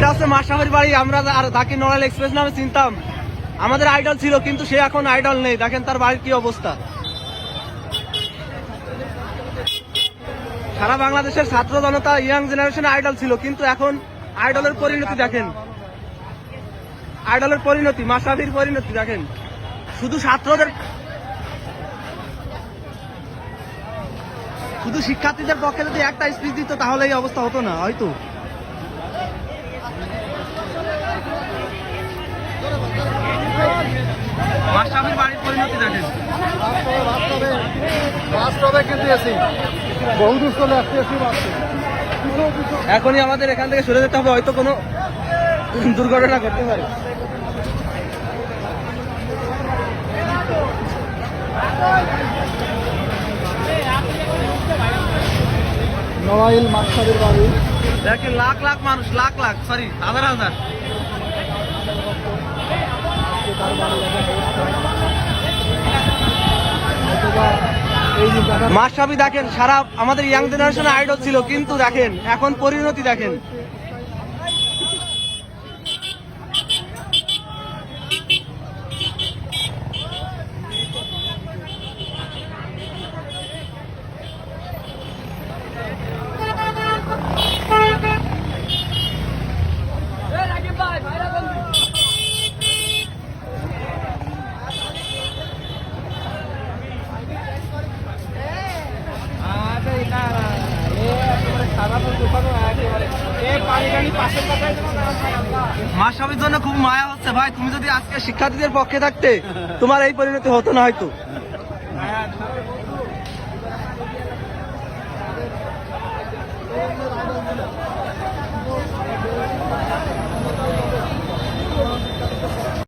এটা হচ্ছে মাসাফের বাড়ি, আমরা আর তাকে নড়াইল এক্সপ্রেস নামে চিনতাম। আমাদের আইডল ছিল, কিন্তু সে এখন আইডল নেই। দেখেন তার বাড়ির কি অবস্থা। সারা বাংলাদেশের ছাত্র জনতা ইয়াং জেনারেশন আইডল ছিল, কিন্তু এখন আইডলের পরিণতি দেখেন। আইডলের পরিণতি মাসাফির পরিণতি দেখেন। শুধু ছাত্রদের শুধু শিক্ষার্থীদের পক্ষে যদি একটা স্পিচ দিত, তাহলে এই অবস্থা হতো না, হয়তো। পরিণতি দেখেন। বাস্তবে কিন্তু এসি বহু দূর চলে আসতে আসি এখনই আমাদের এখান থেকে সরে যেতে হবে হয়তো কোনো দুর্ঘটনা ঘটতে পারে। নড়াইল মাস্টারের বাড়ি। দেখেন লাখ লাখ মানুষ লাখ লাখ সরি হাজার হাজার। মাসাবি দেখেন সারা আমাদের ইয়াং জেনারেশনের আইডল ছিল কিন্তু দেখেন এখন পরিণতি দেখেন। মাসাবির জন্য খুব মায়া হচ্ছে। ভাই, তুমি যদি আজকে শিক্ষার্থীদের পক্ষে থাকতে, তোমার এই পরিণতি হতো না হয়তো।